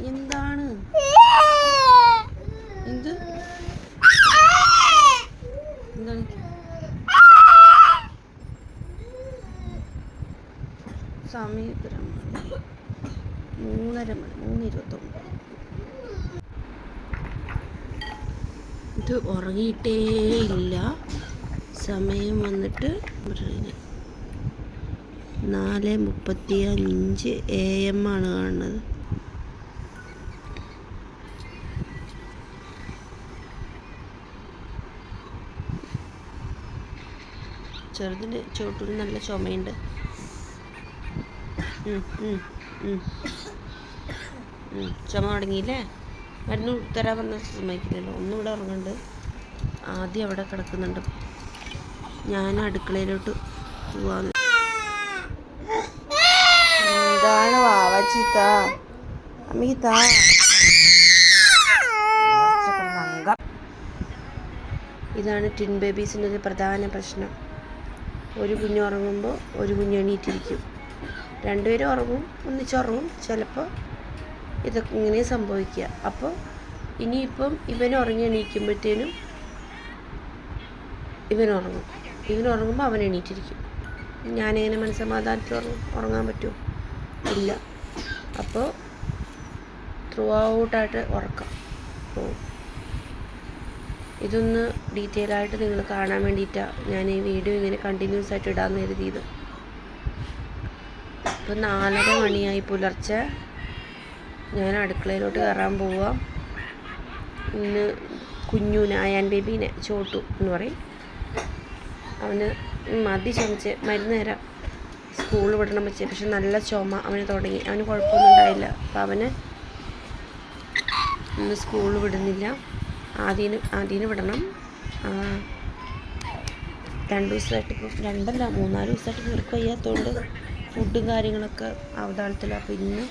എന്താണ്? എന്ത്? എന്താണ്? മൂന്നര മണി മൂന്ന് ഇത് ഉറങ്ങിയിട്ടേ ഇല്ല സമയം വന്നിട്ട്? നാല് മുപ്പത്തി അഞ്ച് എ എം ആണ് കാണുന്നത്. ചെറുതിന് ചോട്ടിന് നല്ല ചുമയുണ്ട്. ചുമ തുടങ്ങിയില്ലേ? മരുന്ന് തരാൻ പറഞ്ഞ സമ്മതിക്കില്ലല്ലോ. ഒന്നും ഇവിടെ ഉറങ്ങുന്നുണ്ട് ആദ്യം അവിടെ കിടക്കുന്നുണ്ട്. ഞാൻ അടുക്കളയിലോട്ട് പോവാന്ന് എന്താണ് Amita. ഇതാണ് ടിൻ ബേബീസിന്റെ ഒരു പ്രധാന പ്രശ്നം. ഒരു കുഞ്ഞ് ഉറങ്ങുമ്പോൾ ഒരു കുഞ്ഞ് എണീറ്റിരിക്കും. രണ്ടുപേരും ഉറങ്ങും ഒന്നിച്ചുറങ്ങും. ചിലപ്പോൾ ഇതൊക്കെ ഇങ്ങനെ സംഭവിക്കുക അപ്പോൾ ഇനിയിപ്പം ഇവൻ ഉറങ്ങി എണീക്കുമ്പോഴത്തേനും ഇവൻ ഉറങ്ങും. ഇവൻ ഉറങ്ങുമ്പോൾ അവൻ എണീറ്റിരിക്കും. ഞാനെങ്ങനെ മനസ്സമാധാനത്തിൽ ഉറങ്ങും? ഉറങ്ങാൻ പറ്റുമോ? ഇല്ല. അപ്പോൾ ത്രൂ ഔട്ടായിട്ട് ഉറക്കം. പോവും ഇതൊന്ന് ഡീറ്റെയിൽ ആയിട്ട് നിങ്ങൾ കാണാൻ വേണ്ടിയിട്ടാണ് ഞാൻ ഈ വീഡിയോ ഇങ്ങനെ കണ്ടിന്യൂസ് ആയിട്ട് ഇടാമെന്ന് കരുതിയത്. ഇപ്പം നാലര മണിയായി പുലർച്ചെ. ഞാൻ അടുക്കളയിലോട്ട് കയറാൻ പോവാം. ഇന്ന് കുഞ്ഞുനെ അയാൻ ബേബീനെ ചോട്ടു എന്ന് പറയും. അവന് മതി ചമച്ച് മരുന്ന് തരാം. സ്കൂൾ വിടണം വെച്ച്. പക്ഷെ നല്ല ചുമ അവന് തുടങ്ങി. അവന് കുഴപ്പമൊന്നും ഉണ്ടായില്ല. അപ്പം അവന് ഇന്ന് സ്കൂളിൽ വിടുന്നില്ല. ആദ്യം ആദ്യം വിടണം. രണ്ട് ദിവസമായിട്ട് ഇപ്പോൾ രണ്ടല്ല മൂന്നാൽ ദിവസമായിട്ട് നിനക്ക് വയ്യാത്തതുകൊണ്ട് ഫുഡും കാര്യങ്ങളൊക്കെ അവതാളത്തിലാണ് അപ്പം ഇന്ന്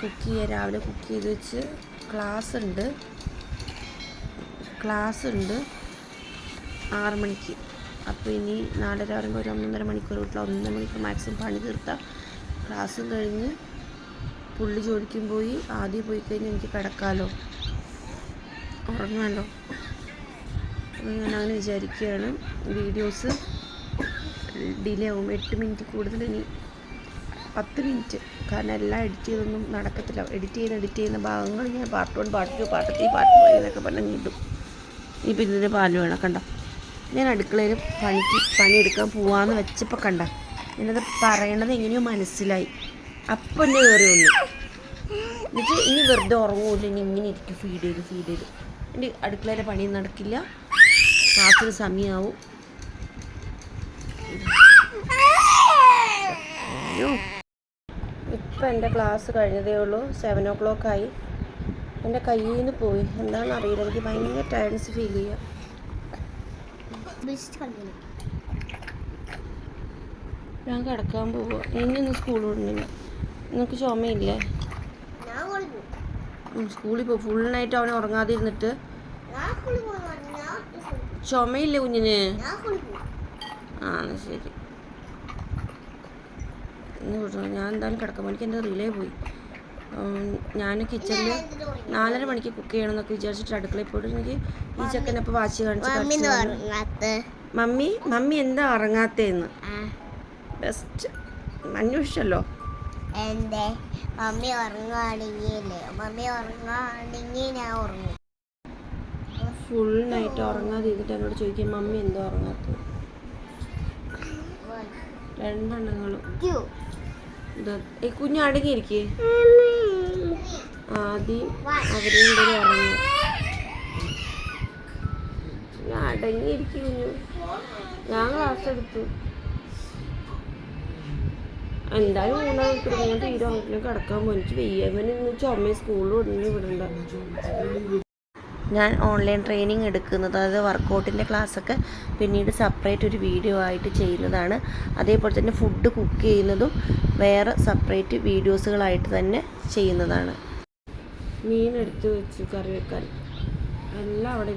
കുക്ക് ചെയ്യുക. രാവിലെ കുക്ക് ചെയ്ത് വെച്ച് ക്ലാസ് ഉണ്ട് ക്ലാസ് ഉണ്ട് ആറ് മണിക്ക്. അപ്പോൾ ഇനി നാലര രാവിലെ ഒരു ഒന്നൊന്നര മണിക്കൂർ വീട്ടിൽ ഒന്നര മണിക്കൂർ മാക്സിമം പണി തീർത്താൽ ക്ലാസ്സും കഴിഞ്ഞ് പുള്ളി ജോലിക്കും പോയി. ആദ്യം പോയി കഴിഞ്ഞാൽ എനിക്ക് കിടക്കാമല്ലോ ഉറങ്ങാമല്ലോ അപ്പോൾ ഞാൻ അങ്ങനെ വിചാരിക്കുകയാണ്. വീഡിയോസ് ഡിലേ ആവും. എട്ട് മിനിറ്റ് കൂടുതൽ ഇനി പത്ത് മിനിറ്റ് കാരണം എല്ലാം എഡിറ്റ് ചെയ്തൊന്നും നടക്കത്തില്ല. എഡിറ്റ് ചെയ്യുന്ന എഡിറ്റ് ചെയ്യുന്ന ഭാഗങ്ങൾ ഞാൻ part one part two part three part five എന്നൊക്കെ പറഞ്ഞ് നീട്ടും. ഇനിയിപ്പോൾ ഇതിന്റെ പാൽ വേണം. കണ്ടോ? ഞാൻ അടുക്കളയിൽ പണിക്ക് പണിയെടുക്കാൻ പോവാന്ന് വെച്ചപ്പോൾ കണ്ട. ഞാനത് പറയണത് എങ്ങനെയോ മനസ്സിലായി. അപ്പം എന്നെ കയറി വന്നു. എന്നിട്ട് ഇനി വെറുതെ ഉറങ്ങൂല ഇനി ഇങ്ങനെ ഇരിക്കും ഫീഡ് ചെയ്ത് ഫീഡ് ചെയ്ത്. എന്റെ അടുക്കളയിലെ പണി നടക്കില്ല. ക്ലാസ്സിന് സമയമാവും ഇപ്പം എന്റെ ക്ലാസ് കഴിഞ്ഞതേ ഉള്ളൂ. സെവൻ ഓ ക്ലോക്ക് ആയി. എന്റെ കയ്യിൽ നിന്ന് പോയി. എന്താണെന്ന് അറിയില്ല. എനിക്ക് ഭയങ്കര ടയർഡ്സ് ഫീൽ ചെയ്യുക ഞാൻ കിടക്കാൻ പോവുക ഇന്നൊന്നും സ്കൂൾ വിടുന്നില്ല. നിനക്ക് ചുമയില്ലേ? സ്കൂളിൽ പോ ഫുൾ നൈറ്റ് അവൻ ഉറങ്ങാതെ ഇരുന്നിട്ട് ചുമയില്ലേ കുഞ്ഞിന്? ആ ശരി. ഇന്ന്. ഞാൻ എന്തായാലും കിടക്കാം. എനിക്ക് എന്റെ റിലേ പോയി. ഞാൻ കിച്ചണിൽ നാലര മണിക്ക് കുക്ക് ചെയ്യണം എന്നൊക്കെ വിചാരിച്ചിട്ട് അടുക്കളയിൽ പോയിട്ട് എനിക്ക് ഈ ചെക്കനപ്പോൾ വാച്ച് കാണിച്ച്. മമ്മി മമ്മി എന്താ ഉറങ്ങാത്തേന്ന്? ബെസ്റ്റ് അന്വേഷിച്ചല്ലോ. എന്റെ മമ്മി ഉറങ്ങുകയാണെങ്കിലേ മമ്മി ഉറങ്ങുകയാണെങ്കിൽ ഞാൻ ഉറങ്ങും. ഫുൾ നൈറ്റ് ഉറങ്ങാതെ ഇരുന്നിട്ട് എന്നോട് ചോദിക്കും മമ്മി എന്താ ഉറങ്ങാത്തത്? രണ്ടെണ്ണങ്ങളും. ഈ കുഞ്ഞ് അടങ്ങിയിരിക്കേ? ആദ്യം അവരെയും കൂടി ഉറങ്ങി. ഞാൻ ഞാൻ ക്ലാസ് എടുത്തു. എന്തായാലും മൂന്നാം മണിക്കൂർ ഞാൻ തീരെ ഉറങ്ങിലും കിടക്കാൻ പോയി എനിക്ക് വെയ്യവന് ഇന്ന് ചുമ സ്കൂളിൽ ഉടനെ വിടണ്ട. ഞാൻ ഓൺലൈൻ ട്രെയിനിങ് എടുക്കുന്നത് അതായത് വർക്കൗട്ടിന്റെ ക്ലാസ്സൊക്കെ പിന്നീട് സെപ്പറേറ്റ് ഒരു വീഡിയോ ആയിട്ട് ചെയ്യുന്നതാണ്. അതേപോലെ തന്നെ ഫുഡ് കുക്ക് ചെയ്യുന്നതും വേറെ സെപ്പറേറ്റ് വീഡിയോസുകളായിട്ട് തന്നെ ചെയ്യുന്നതാണ്. മീൻ എടുത്ത് വെച്ച് കറി വെക്കാൻ. എല്ലാം അവിടെ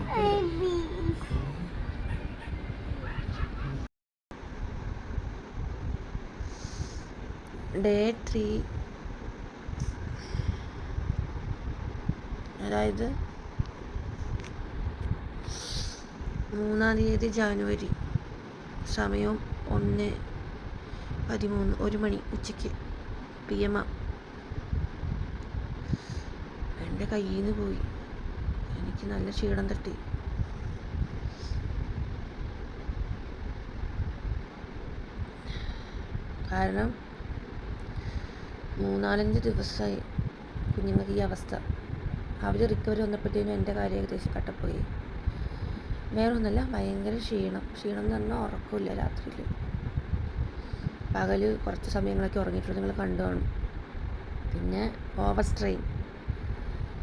ഡേ ത്രീ. അതായത് മൂന്നാം തീയതി ജാനുവരി. സമയം ഒന്ന് പതിമൂന്ന് ഒരു മണി ഉച്ചയ്ക്ക് പി എം എന്റെ കയ്യിൽ നിന്ന് പോയി. എനിക്ക് നല്ല ക്ഷീണം തട്ടി. കാരണം മൂന്നാലഞ്ച് ദിവസമായി കുഞ്ഞുങ്ങൾക്ക് ഈ അവസ്ഥ. അവർ റിക്കവറി വന്നപ്പോഴത്തേനും എന്റെ കാര്യം ഏകദേശം കട്ടപ്പോയി. ഒന്നല്ല ഭയങ്കര ക്ഷീണം. ക്ഷീണം എന്ന് പറഞ്ഞാൽ ഉറക്കമില്ല രാത്രിയിൽ. പകൽ കുറച്ച് സമയങ്ങളൊക്കെ ഉറങ്ങിയിട്ടുള്ളൂ നിങ്ങൾ കണ്ടു കാണും. പിന്നെ ഓവർ സ്ട്രെയിൻ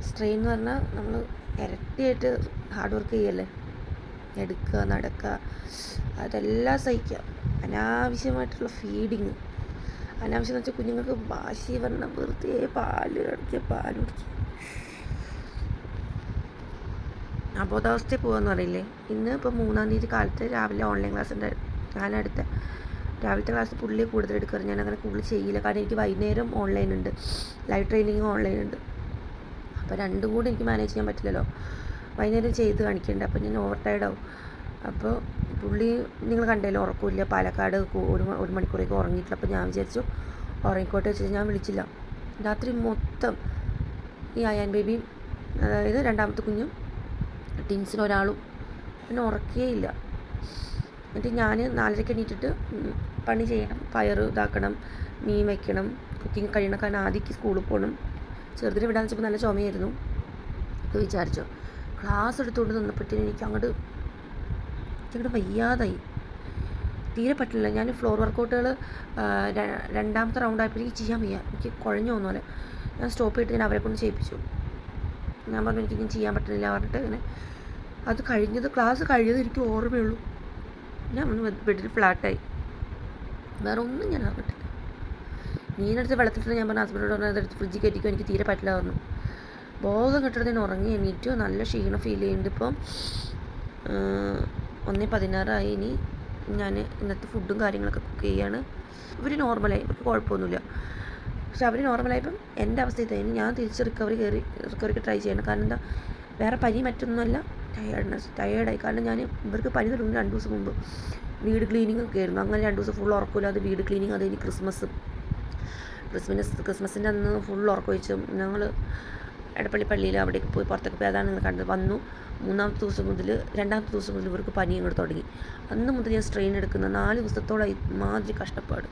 സ്ട്രെയിൻ എന്ന് പറഞ്ഞാൽ നമ്മൾ ഇരട്ടിയായിട്ട് ഹാർഡ് വർക്ക് ചെയ്യല്ലേ? എടുക്കുക നടക്കുക അതെല്ലാം സഹിക്കുക. അനാവശ്യമായിട്ടുള്ള ഫീഡിങ് അനാവശ്യം എന്ന് വെച്ചാൽ കുഞ്ഞുങ്ങൾക്ക് വാശി വന്ന വെറുതെ പാൽ കടിക്കുക പാൽ കുടിക്കുക അബോധാവസ്ഥയിൽ പോകാന്ന് പറയില്ലേ? ഇന്ന് ഇപ്പോൾ മൂന്നാം തീയതി കാലത്ത് രാവിലെ ഓൺലൈൻ ക്ലാസ് ഉണ്ട്. ഞാനടുത്ത രാവിലത്തെ ക്ലാസ് പുള്ളി കൂടുതൽ എടുക്കാറ്. ഞാൻ അങ്ങനെ കൂടുതൽ ചെയ്യില്ല. കാരണം എനിക്ക് വൈകുന്നേരം ഓൺലൈൻ ഉണ്ട്. ലൈവ് ട്രെയിനിങ് ഓൺലൈൻ ഉണ്ട്. അപ്പോൾ രണ്ടും കൂടി എനിക്ക് മാനേജ് ചെയ്യാൻ പറ്റില്ലല്ലോ. വൈകുന്നേരം ചെയ്ത് കാണിക്കേണ്ടത് അപ്പോൾ ഞാൻ ഓവർ ടയർഡാവും അപ്പോൾ പുള്ളി നിങ്ങൾ കണ്ടല്ലോ ഉറക്കമില്ല പാലക്കാട് ഒരു ഒരു മണിക്കൂറേക്ക് ഉറങ്ങിയിട്ടില്ല. അപ്പോൾ ഞാൻ വിചാരിച്ചു ഉറങ്ങിക്കോട്ടെ വെച്ചിട്ട് ഞാൻ വിളിച്ചില്ല. രാത്രി മൊത്തം ഈ അയാൻ ബേബിയും അതായത് രണ്ടാമത്തെ കുഞ്ഞും ഒരാളും പിന്നെ ഉറക്കേ ഇല്ല. എന്നിട്ട് ഞാൻ നാലരയ്ക്ക് എണീറ്റിട്ട് പണി ചെയ്യണം. പയർ ഇതാക്കണം മീൻ വയ്ക്കണം കുക്കിംഗ് കഴിയണം. കാരണം ആദ്യക്ക് സ്കൂളിൽ പോകണം ചെറുതിന് വിടാന്ന് വെച്ചപ്പോൾ നല്ല ചുമയായിരുന്നു. അപ്പോൾ വിചാരിച്ചു ക്ലാസ് എടുത്തുകൊണ്ട് നിന്നപ്പോഴത്തേനും എനിക്ക് അങ്ങോട്ട് എനിക്കങ്ങോട്ട് വയ്യാതായി. തീരെ പറ്റില്ല. ഞാൻ ഫ്ലോർ വർക്കൗട്ടുകൾ രണ്ടാമത്തെ റൗണ്ട് ആയപ്പോൾ ചെയ്യാൻ വയ്യ. എനിക്ക് കുഴഞ്ഞു പോകുന്ന പോലെ. ഞാൻ സ്റ്റോപ്പ് ചെയ്തിട്ട് ഞാൻ അവരെ കൊണ്ട് ചെയ്യിപ്പിച്ചു. ഞാൻ പറഞ്ഞു എനിക്ക് ഇനി ചെയ്യാൻ പറ്റുന്നില്ല പറഞ്ഞിട്ട് ഇങ്ങനെ. അത് കഴിഞ്ഞത് ക്ലാസ് കഴിഞ്ഞത് എനിക്ക് ഓർമ്മയുള്ളൂ. ഞാൻ ഒന്ന് ബെഡിൽ ഫ്ലാറ്റായി വേറെ ഒന്നും ഞാൻ അറിഞ്ഞിട്ടില്ല. മീനെടുത്ത് വെള്ളത്തിലിട്ട് ഞാൻ പറഞ്ഞ ഹസ്ബൻഡോട് പറഞ്ഞു അതെടുത്ത് ഫ്രിഡ്ജിൽ കയറ്റിക്കോ എനിക്ക് തീരെ പറ്റില്ല പറഞ്ഞു. ബോധം കിട്ടുന്നതിന് ഉറങ്ങി എണീറ്റോ. നല്ല ക്ഷീണം ഫീൽ ചെയ്യുന്നുണ്ട് ഇപ്പം. ഒന്നേ പതിനാറായി. ഇനി ഞാൻ ഇന്നത്തെ ഫുഡും കാര്യങ്ങളൊക്കെ കുക്ക് ചെയ്യാണ്. ഇവർ നോർമലായി ഇവർക്ക് കുഴപ്പമൊന്നുമില്ല. പക്ഷെ അവർ നോർമലായപ്പം എന്റെ അവസ്ഥ ഇതായിരുന്നു ഞാൻ തിരിച്ച് റിക്കവറി കയറി റിക്കവറിക്ക് ട്രൈ ചെയ്യണം. കാരണം എന്താ? വേറെ പനി മറ്റൊന്നുമല്ല. ടയേർഡ്നെസ് ടയേർഡായി കാരണം ഞാൻ ഇവർക്ക് പനി തുടങ്ങി രണ്ട് ദിവസം മുമ്പ് വീട് ക്ലീനിങ് ഒക്കെ ആയിരുന്നു. അങ്ങനെ രണ്ട് ദിവസം ഫുൾ ഉറക്കമില്ലാതെ വീട് ക്ലീനിങ് അത് ഇനി ക്രിസ്മസ്. ക്രിസ്മസ് ക്രിസ്മസിന്റെ അന്ന് ഫുൾ ഉറക്കം വെച്ചു ഞങ്ങൾ എടപ്പള്ളി പള്ളിയിൽ അവിടേക്ക് പോയി പുറത്തൊക്കെ പോയി അതാണ് നിങ്ങൾ കണ്ടത്. വന്നു. മൂന്നാമത്തെ ദിവസം മുതൽ രണ്ടാമത്തെ ദിവസം മുതൽ ഇവർക്ക് പനി ഇങ്ങോട്ട് തുടങ്ങി. അന്ന് മുതൽ ഞാൻ സ്ട്രെയിൻ എടുക്കുന്ന നാല് ദിവസത്തോളം മാതിരി കഷ്ടപ്പാട്.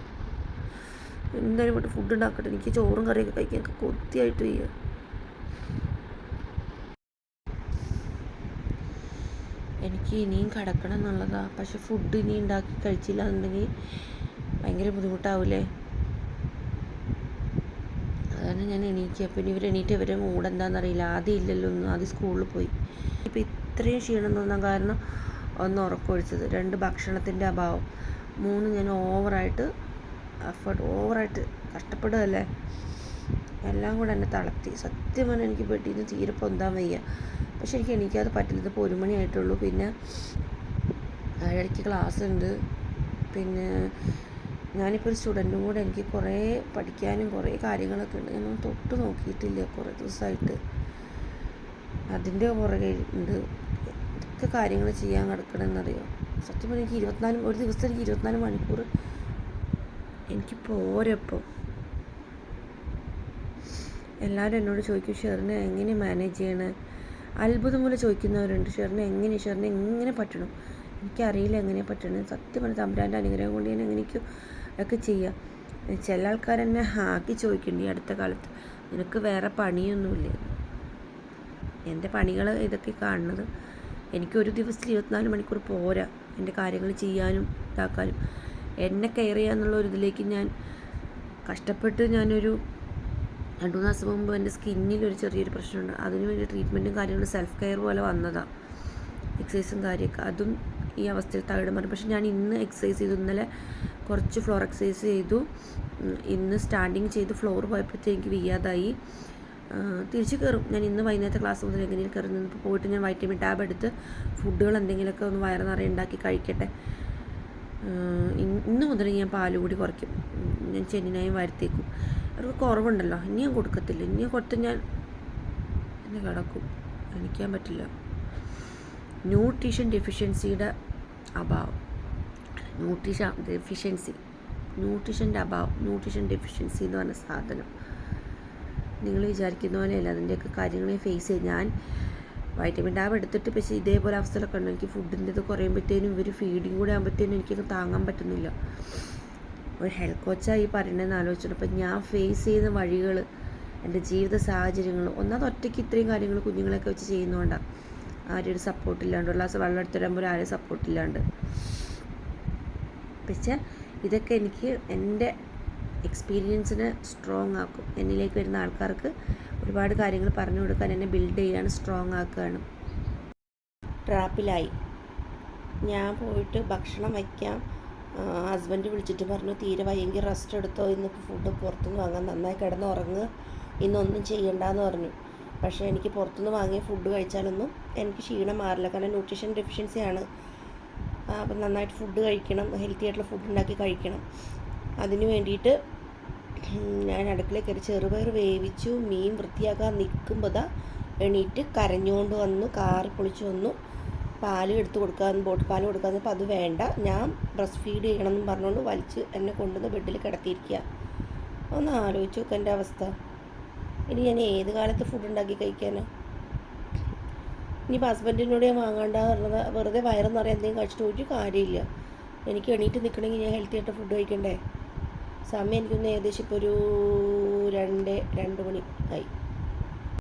എന്തായാലും ഇവിടെ ഫുഡ് ഉണ്ടാക്കട്ടെ. എനിക്ക് ചോറും കറിയൊക്കെ കഴിക്കാൻ കൊത്തിയായിട്ട് വയ്യ. എനിക്ക് ഇനിയും കിടക്കണം എന്നുള്ളതാണ് പക്ഷെ ഫുഡ് ഇനി ഉണ്ടാക്കി കഴിച്ചില്ല എന്നുണ്ടെങ്കിൽ ഭയങ്കര ബുദ്ധിമുട്ടാവില്ലേ അതാണ് ഞാൻ എണീക്കുക പിന്നെ ഇവർ എണീറ്റ് ഇവരെ മൂഡ് എന്താണെന്നറിയില്ല ആദ്യം ഇല്ലല്ലോ ഒന്നും ആദ്യം സ്കൂളിൽ പോയി. ഇപ്പം ഇത്രയും ക്ഷീണം തോന്നാൻ കാരണം ഒന്ന് ഉറക്കമൊഴിച്ചത് രണ്ട് ഭക്ഷണത്തിന്റെ അഭാവം. മൂന്ന് ഞാൻ ഓവറായിട്ട് എഫേർട്ട് ഓവറായിട്ട് കഷ്ടപ്പെടുകയല്ലേ? എല്ലാം കൂടെ എന്നെ തളർത്തി. സത്യം പറഞ്ഞാൽ എനിക്ക് പെട്ടിന്ന് തീരെ പൊന്താൻ വയ്യ. പക്ഷെ എനിക്ക് എണീക്കാതെ പറ്റില്ല ഇതിപ്പോൾ ഒരു മണിയായിട്ടുള്ളൂ പിന്നെ ഏഴരയ്ക്ക് ക്ലാസ് ഉണ്ട് പിന്നെ ഞാനിപ്പോൾ ഒരു സ്റ്റുഡന്റും കൂടെ എനിക്ക് കുറേ പഠിക്കാനും കുറേ കാര്യങ്ങളൊക്കെ ഉണ്ട്. ഞാനൊന്നും തൊട്ട് നോക്കിയിട്ടില്ല കുറേ ദിവസമായിട്ട് അതിന്റെ പുറകെ ഉണ്ട്. എന്തൊക്കെ കാര്യങ്ങൾ ചെയ്യാൻ കിടക്കണമെന്നറിയോ സത്യം പറഞ്ഞാൽ എനിക്ക് ഇരുപത്തിനാല് ഒരു ദിവസം എനിക്ക് ഇരുപത്തിനാല് മണിക്കൂർ എനിക്ക് പോരപ്പം എല്ലാവരും എന്നോട് ചോദിക്കും ഷെറിനെ എങ്ങനെ മാനേജ് ചെയ്യണേ? അത്ഭുതം പോലെ ചോദിക്കുന്നവരുണ്ട്. ഷെറിനെ എങ്ങനെ ഷെറിനെ എങ്ങനെ പറ്റണം? എനിക്കറിയില്ല എങ്ങനെ പറ്റണം. സത്യം പറഞ്ഞാൽ തമ്പുരാന്റെ അനുഗ്രഹം കൊണ്ട് ഞാൻ എങ്ങനെയൊക്കെ ഒക്കെ ചെയ്യുക ചില ആൾക്കാർ എന്നെ ഹാക്കി ചോദിക്കുന്നുണ്ട് ഈ അടുത്ത കാലത്ത് നിനക്ക് വേറെ പണിയൊന്നുമില്ലേ. എന്റെ പണികൾ ഇതൊക്കെ കാണുന്നത് എനിക്ക് ഒരു ദിവസത്തിൽ ഇരുപത്തിനാല് മണിക്കൂർ പോരാ എന്റെ കാര്യങ്ങൾ ചെയ്യാനും ഇതാക്കാനും. എന്നെ കെയർ ചെയ്യാന്നുള്ള ഒരു ഇതിലേക്ക് ഞാൻ കഷ്ടപ്പെട്ട് ഞാനൊരു രണ്ടു ദിവസം മുമ്പ് എന്റെ സ്കിന്നിൽ ഒരു ചെറിയൊരു പ്രശ്നമുണ്ട്. അതിന് വേണ്ടി ട്രീറ്റ്മെന്റും കാര്യങ്ങളും സെൽഫ് കെയർ പോലെ വന്നതാണ് എക്സസൈസും കാര്യമൊക്കെ അതും ഈ അവസ്ഥയിൽ തകിടം മാറും. പക്ഷെ ഞാൻ ഇന്ന് എക്സസൈസ് ചെയ്തു. ഇന്നലെ കുറച്ച് ഫ്ലോർ എക്സസൈസ് ചെയ്തു. ഇന്ന് സ്റ്റാൻഡിങ് ചെയ്ത് ഫ്ലോർ പോയപ്പോഴത്തേക്ക് വയ്യാതായി. തിരിച്ച് കയറും ഞാൻ ഇന്ന് വൈകുന്നേരത്തെ ക്ലാസ് മുതൽ എങ്ങനെയും കയറുന്നു ഇപ്പോൾ പോയിട്ട് ഞാൻ വൈറ്റമിൻ ടാബ് എടുത്ത് ഫുഡുകൾ എന്തെങ്കിലുമൊക്കെ ഒന്ന് വയറ് നിറയെ ഉണ്ടാക്കി കഴിക്കട്ടെ ഇന്ന് മുതൽ ഞാൻ പാൽ കൂടി കുറയ്ക്കും. ഞാൻ ചെന്നിനായും വരുത്തേക്കും അവർക്ക് കുറവുണ്ടല്ലോ. ഇനി ഞാൻ കൊടുക്കത്തില്ല. ഇനി കൊടുത്ത് ഞാൻ എന്നെ കിടക്കും. എനിക്കാൻ പറ്റില്ല. ന്യൂട്രീഷൻ ഡെഫിഷ്യൻസിയുടെ അഭാവം. Nutrition deficiency. ന്യൂട്രീഷന്റെ അഭാവം ന്യൂട്രീഷൻ ഡെഫിഷ്യൻസി എന്ന് പറഞ്ഞ സാധനം. നിങ്ങൾ വിചാരിക്കുന്ന പോലെയല്ല അതിന്റെയൊക്കെ കാര്യങ്ങളെ ഫേസ് ചെയ്ത് ഞാൻ വൈറ്റമിൻ ഡാബ് എടുത്തിട്ട് പക്ഷേ ഇതേപോലെ അവസ്ഥകളൊക്കെ ഉണ്ട്? എനിക്ക് ഫുഡിന്റെ ഇത് കുറയുമ്പോഴത്തേനും ഇവർ ഫീഡിങ് കൂടെ ആകുമ്പോഴത്തേനും എനിക്കത് താങ്ങാൻ പറ്റുന്നില്ല. ഒരു ഹെൽത്ത് കോച്ചായി പറയണതെന്ന് ആലോചിച്ചിട്ട് അപ്പം ഞാൻ ഫേസ് ചെയ്യുന്ന വഴികൾ എന്റെ ജീവിത സാഹചര്യങ്ങൾ ഒന്നാമത് ഒറ്റയ്ക്ക് ഇത്രയും കാര്യങ്ങൾ കുഞ്ഞുങ്ങളെയൊക്കെ വെച്ച് ചെയ്യുന്നതുകൊണ്ടാണ് ആരും ഒരു സപ്പോർട്ടില്ലാണ്ട് ഒരു ഗ്ലാസ് വെള്ളം എടുത്തിടുമ്പോൾ ആരും സപ്പോർട്ടില്ലാണ്ട് പക്ഷേ ഇതൊക്കെ എനിക്ക് എന്റെ എക്സ്പീരിയൻസിനെ സ്ട്രോങ് ആക്കും. എന്നിലേക്ക് വരുന്ന ആൾക്കാർക്ക് ഒരുപാട് കാര്യങ്ങൾ പറഞ്ഞു കൊടുക്കാൻ എന്നെ ബിൽഡ് ചെയ്യാണ് സ്ട്രോങ് ആക്കുകയാണ്. ട്രാപ്പിലായി ഞാൻ പോയിട്ട് ഭക്ഷണം വയ്ക്കാം. ഹസ്ബൻഡ് വിളിച്ചിട്ട് പറഞ്ഞു തീരെ വയ്യെങ്കിൽ റെസ്റ്റ് എടുത്തോ ഇന്ന് ഫുഡ് പുറത്തുനിന്ന് വാങ്ങാൻ നന്നായി കിടന്ന് ഉറങ്ങുക ഇന്നൊന്നും ചെയ്യണ്ടെന്ന് പറഞ്ഞു. പക്ഷേ എനിക്ക് പുറത്തുനിന്ന് വാങ്ങിയ ഫുഡ് കഴിച്ചാലൊന്നും എനിക്ക് ക്ഷീണം മാറില്ല. കാരണം ന്യൂട്രീഷൻ ഡെഫിഷ്യൻസി ആണ്. അപ്പം നന്നായിട്ട് ഫുഡ് കഴിക്കണം ഹെൽത്തി ആയിട്ടുള്ള ഫുഡ് ഉണ്ടാക്കി കഴിക്കണം. അതിന് വേണ്ടിയിട്ട് ഞാൻ അടുക്കളയിൽ കയറി ചെറുപയർ വേവിച്ചു മീൻ വൃത്തിയാക്കാൻ നിൽക്കുമ്പോൾ ദാ എണീറ്റ് കരഞ്ഞുകൊണ്ട് വന്നു കാറി പൊളിച്ചു വന്നു. പാൽ എടുത്ത് കൊടുക്കാൻ ബോട്ട് പാൽ കൊടുക്കാൻ അപ്പോൾ അത് വേണ്ട. ഞാൻ ബ്രസ്റ്റ് ഫീഡ് ചെയ്യണം എന്ന് പറഞ്ഞുകൊണ്ട് വലിച്ച് എന്നെ കൊണ്ടുവന്ന് ബെഡിൽ കിടത്തിയിരിക്കുക ഒന്ന് ആലോചിച്ച് നോക്കാം എന്റെ അവസ്ഥ. ഇനി ഞാൻ ഏത് കാലത്ത് ഫുഡ് ഉണ്ടാക്കി കഴിക്കാനാ? ഇനിയിപ്പോൾ ഹസ്ബൻഡിനോട് ഞാൻ വാങ്ങാണ്ട വെറുതെ വയറെന്ന് പറയാൻ എന്തെങ്കിലും കഴിച്ചിട്ട് പോയിട്ട് കാര്യമില്ല. എനിക്ക് എണീറ്റ് നിൽക്കണമെങ്കിൽ ഞാൻ ഹെൽത്തി ആയിട്ട് ഫുഡ് കഴിക്കണ്ടേ? സമയം എനിക്കൊന്ന് ഏകദേശം ഇപ്പോൾ ഒരു രണ്ട് രണ്ട് മണി ആയി.